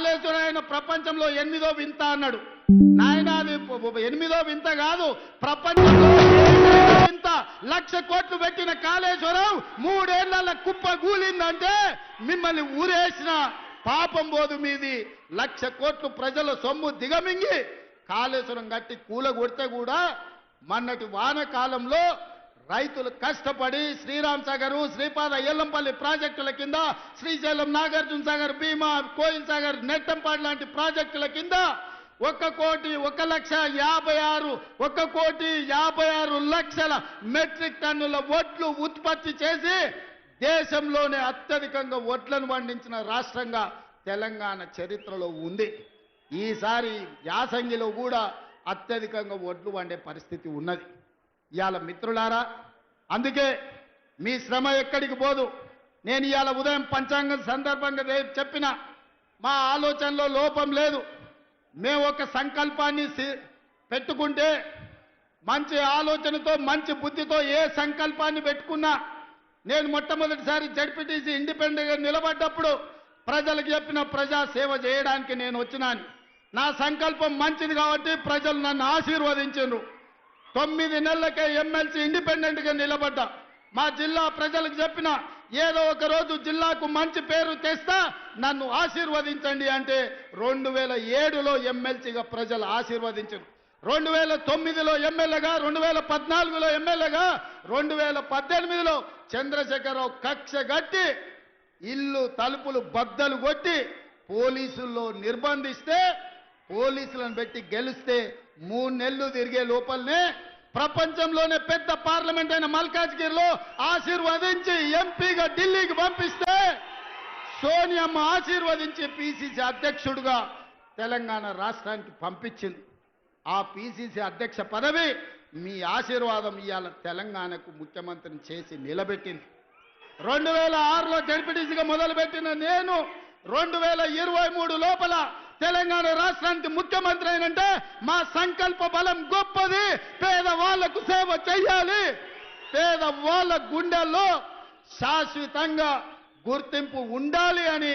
ఆలోచన ఆయన ప్రపంచంలో ఎనిమిదో వింత అన్నాడు. నాయన అది ఎనిమిదో వింత కాదు. ప్రపంచంలో వింత. లక్ష కోట్లు పెట్టిన కాళేశ్వరం మూడేళ్ళ కుప్ప కూలిందంటే మిమ్మల్ని ఊరేసిన పాపం పోదు మీది. లక్ష కోట్లు ప్రజల సొమ్ము దిగమింగి కాళేశ్వరం కట్టి కూల కొడితే కూడా మొన్నటి వానకాలంలో రైతులు కష్టపడి శ్రీరామ్ సాగర్ శ్రీపాద ఎల్లంపల్లి ప్రాజెక్టుల కింద శ్రీశైలం నాగార్జున సాగర్ భీమా కోయిల్ సాగర్ నెట్టంపాడు లాంటి ప్రాజెక్టుల కింద ఒక కోటి ఒక లక్ష యాభై ఆరు ఒక కోటి యాభై ఆరు లక్షల మెట్రిక్ టన్నుల వడ్లు ఉత్పత్తి చేసి దేశంలోనే అత్యధికంగా వడ్లను పండించిన రాష్ట్రంగా తెలంగాణ చరిత్రలో ఉంది. ఈసారి యాసంగిలో కూడా అత్యధికంగా వడ్లు వండే పరిస్థితి ఉన్నది. ఇవాళ మిత్రులారా అందుకే మీ శ్రమ ఎక్కడికి పోదు. నేను ఇవాళ ఉదయం పంచాంగం సందర్భంగా రేపు చెప్పిన మా ఆలోచనలో లోపం లేదు. మేము ఒక సంకల్పాన్ని పెట్టుకుంటే మంచి ఆలోచనతో మంచి బుద్ధితో ఏ సంకల్పాన్ని పెట్టుకున్నా నేను మొట్టమొదటిసారి జడ్పీటీసీ ఇండిపెండెంట్గా నిలబడ్డప్పుడు ప్రజలకు చెప్పిన ప్రజా సేవ చేయడానికి నేను వచ్చినాను. నా సంకల్పం మంచిది కాబట్టి ప్రజలు నన్ను ఆశీర్వదించారు తొమ్మిది నెలలకే ఎమ్మెల్సీ ఇండిపెండెంట్గా నిలబడ్డా. మా జిల్లా ప్రజలకు చెప్పిన ఏదో ఒక రోజు జిల్లాకు మంచి పేరు తెస్తా నన్ను ఆశీర్వదించండి అంటే రెండు వేల ఏడులో ఎమ్మెల్సీగా ప్రజలు ఆశీర్వదించారు. రెండు వేల తొమ్మిదిలో ఎమ్మెల్యేగా రెండు వేల పద్నాలుగులో ఎమ్మెల్యేగా రెండు వేల పద్దెనిమిదిలో చంద్రశేఖరరావు కక్ష గట్టి ఇల్లు తలుపులు బద్దలు కొట్టి పోలీసుల్లో నిర్బంధిస్తే పోలీసులను పెట్టి గెలిస్తే మూడు నెలలు తిరిగే లోపలనే ప్రపంచంలోనే పెద్ద పార్లమెంట్ అయిన మల్కాజ్గిరిలో ఆశీర్వదించి ఎంపీగా ఢిల్లీకి పంపిస్తే సోనియమ్మ ఆశీర్వదించి పిసిసి అధ్యక్షుడుగా తెలంగాణ రాష్ట్రానికి పంపించింది. ఆ పిసిసి అధ్యక్ష పదవి మీ ఆశీర్వాదం ఇవాళ తెలంగాణకు ముఖ్యమంత్రిని చేసి నిలబెట్టింది. రెండు వేల ఆరులో జడ్పీటీసీగా మొదలుపెట్టిన నేను రెండు వేల ఇరవై మూడు లోపల తెలంగాణ రాష్ట్రానికి ముఖ్యమంత్రి అయినంటే మా సంకల్ప బలం గొప్పది. పేదవాళ్ళకు సేవ చేయాలి. పేదవాళ్ళ గుండెల్లో శాశ్వతంగా గుర్తింపు ఉండాలి అని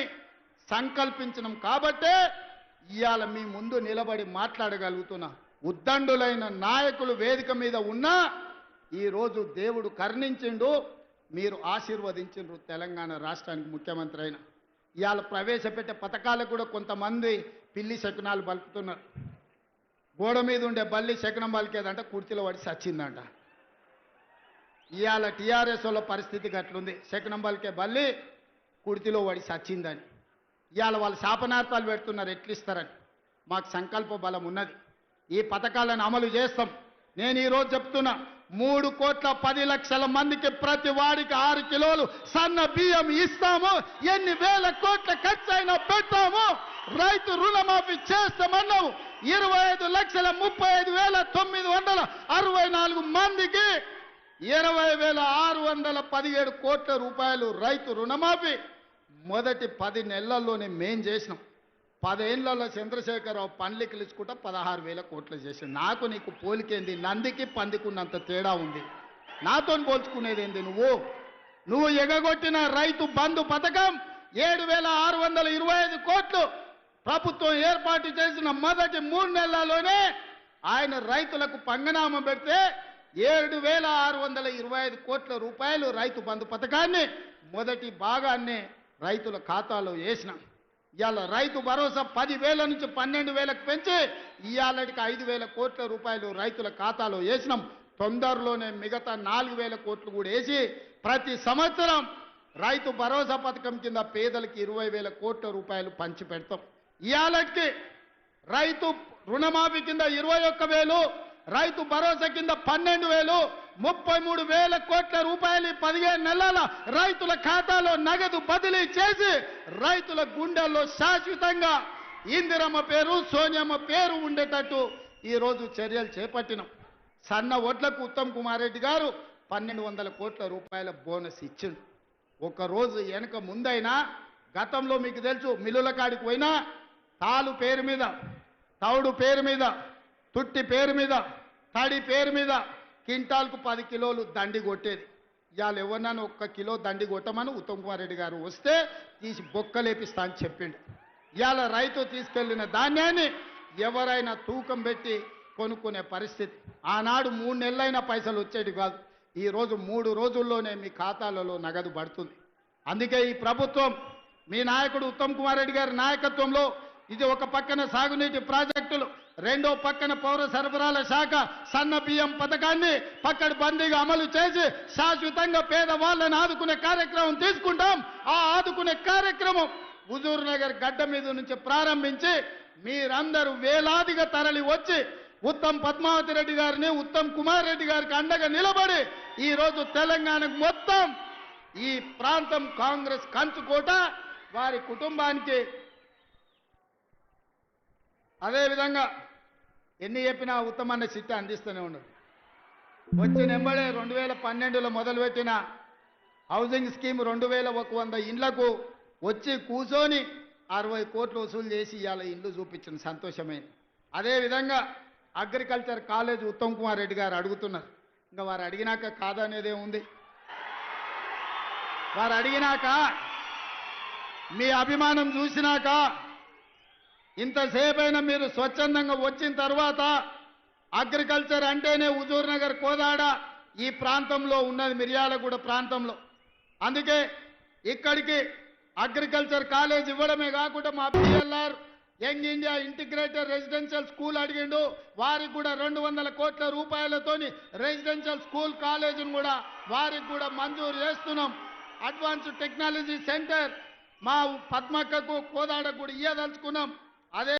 సంకల్పించడం కాబట్టే ఇవాళ మీ ముందు నిలబడి మాట్లాడగలుగుతున్నా. ఉద్దండులైన నాయకులు వేదిక మీద ఉన్నా ఈరోజు దేవుడు కర్ణించిండు. మీరు ఆశీర్వదించిండ్రు తెలంగాణ రాష్ట్రానికి ముఖ్యమంత్రి అయిన. ఇవాళ ప్రవేశపెట్టే పథకాలకు కూడా కొంతమంది పిల్లి శకునాలు పలుకుతున్నారు గోడ మీద ఉండే బల్లి శకునం పలికేదంట కుర్చీలో పడి సచ్చిందంట ఇవాళ టీఆర్ఎస్ వాళ్ళ పరిస్థితి గట్లుంది. శకునం పలికే బల్లి కుర్తిలో పడి సచ్చిందని ఇవాళ వాళ్ళు శాపనార్థాలు పెడుతున్నారు ఎట్లిస్తారని. మాకు సంకల్ప బలం ఉన్నది. ఈ పథకాలను అమలు చేస్తాం. నేను ఈరోజు చెప్తున్నా మూడు కోట్ల పది లక్షల మందికి ప్రతి వాడికి ఆరు కిలోలు సన్న బియ్యం ఇస్తాము. ఎన్ని వేల కోట్ల ఖర్చు అయినా రైతు రుణమాఫీ చేస్తామన్నాము ఇరవై ఐదు లక్షల ముప్పై ఐదు వేల తొమ్మిది వందల అరవై నాలుగు మందికి ఇరవై వేల ఆరు వందల పదిహేడు కోట్ల రూపాయలు రైతు రుణమాఫీ. మొదటి పది నెలల్లోనే మేం చేసినాం. పదేళ్ళలో చంద్రశేఖరరావు పండ్లు కిలుచుకుంటా పదహారు వేల కోట్లు చేసి నాకు నీకు పోలికేంది? నందికి పందికున్నంత తేడా ఉంది. నాతో పోల్చుకునేది ఏంది నువ్వు? నువ్వు ఎగగొట్టిన రైతు బంధు పథకం ఏడు వేల ఆరు వందల ఇరవై ఐదు కోట్లు ప్రభుత్వం ఏర్పాటు చేసిన మొదటి మూడు నెలల్లోనే ఆయన రైతులకు పంగనామం పెడితే ఏడు వేల ఆరు వందల ఇరవై ఐదు కోట్ల రూపాయలు రైతు బంధు పథకాన్ని మొదటి భాగాన్ని రైతుల ఖాతాలో వేసినాం. ఇవాళ రైతు భరోసా పదివేల నుంచి పన్నెండు వేలకు పెంచి ఇవాళకి ఐదు వేల కోట్ల రూపాయలు రైతుల ఖాతాలో వేసినాం. తొందరలోనే మిగతా నాలుగు వేల కోట్లు కూడా వేసి ప్రతి సంవత్సరం రైతు భరోసా పథకం కింద పేదలకు ఇరవై వేల కోట్ల రూపాయలు పంచి పెడతాం ఇవాళకి రైతు రుణమాఫీ కింద ఇరవై ఒక్క వేలు రైతు భరోసా కింద పన్నెండు వేలు ముప్పై మూడు వేల కోట్ల రూపాయలు పదిహేను నెలల రైతుల ఖాతాలో నగదు బదిలీ చేసి రైతుల గుండెల్లో శాశ్వతంగా ఇందిరమ్మ పేరు సోనియమ్మ పేరు ఉండేటట్టు ఈరోజు చర్యలు చేపట్టినాం. సన్న ఒడ్లకు ఉత్తమ్ కుమార్ రెడ్డి గారు పన్నెండు వందల కోట్ల రూపాయల బోనస్ ఇచ్చిండు. ఒకరోజు వెనక ముందైనా గతంలో మీకు తెలుసు మిల్లుల కాడికి పోయినా తాలు పేరు మీద తౌడు పేరు మీద తుట్టి పేరు మీద తడి పేరు మీద కింటాల్కు పది కిలోలు దండి కొట్టేది. ఇవాళ ఎవరినైనా ఒక్క కిలో దండి కొట్టమని ఉత్తమ్ కుమార్ రెడ్డి గారు వస్తే తీసి బొక్కలేపిస్తా అని చెప్పిండు. ఇవాళ రైతు తీసుకెళ్ళిన ధాన్యాన్ని ఎవరైనా తూకం పెట్టి కొనుక్కునే పరిస్థితి. ఆనాడు మూడు నెలలైన పైసలు వచ్చేటి కాదు. ఈరోజు మూడు రోజుల్లోనే మీ ఖాతాలలో నగదు పడుతుంది. అందుకే ఈ ప్రభుత్వం మీ నాయకుడు ఉత్తమ్ కుమార్ రెడ్డి గారి నాయకత్వంలో ఇది ఒక పక్కన సాగునీటి ప్రాజెక్టులు రెండో పక్కన పౌర సరఫరాల శాఖ సన్న బియ్యం పథకాన్ని పక్కన బందీగా అమలు చేసి శాశ్వతంగా పేదవాళ్ళని ఆదుకునే కార్యక్రమం తీసుకుంటాం. ఆ ఆదుకునే కార్యక్రమం హుజూర్ నగర్ గడ్డ మీద నుంచి ప్రారంభించి మీరందరూ వేలాదిగా తరలి వచ్చి ఉత్తమ్ పద్మావతి రెడ్డి గారిని ఉత్తమ్ కుమార్ రెడ్డి గారికి అండగా నిలబడి ఈరోజు తెలంగాణకు మొత్తం ఈ ప్రాంతం కాంగ్రెస్ కంచుకోట. వారి కుటుంబానికి అదేవిధంగా ఎన్ని చెప్పినా ఉత్తమన్న సిట్టి అందిస్తూనే ఉండదు వచ్చిన ఎంబడే రెండు వేల పన్నెండులో మొదలుపెట్టిన హౌసింగ్ స్కీమ్ రెండు వేల ఒక వంద ఇండ్లకు వచ్చి కూర్చొని అరవై కోట్లు వసూలు చేసి ఇవాళ ఇండ్లు చూపించిన సంతోషమైంది అదేవిధంగా అగ్రికల్చర్ కాలేజ్ ఉత్తమ్ కుమార్ రెడ్డి గారు అడుగుతున్నారు. ఇంకా వారు అడిగినాక కాదనేదే ఉంది. వారు అడిగినాక మీ అభిమానం చూసినాక ఇంతసేపైనా మీరు స్వచ్ఛందంగా వచ్చిన తర్వాత అగ్రికల్చర్ అంటేనే హుజూర్ నగర్ కోదాడ ఈ ప్రాంతంలో ఉన్నది మిర్యాలగూడ ప్రాంతంలో. అందుకే ఇక్కడికి అగ్రికల్చర్ కాలేజ్ ఇవ్వడమే కాకుండా మా PLR young India integrated residential school అడిగిండు. వారికి కూడా రెండు వందల కోట్ల రూపాయలతోని రెసిడెన్షియల్ స్కూల్ కాలేజీని కూడా వారికి కూడా మంజూరు చేస్తున్నాం. అడ్వాన్స్డ్ టెక్నాలజీ సెంటర్ మా పద్మక్కకు కోదాడకు కూడా ఇయ్యదలుచుకున్నాం. అదే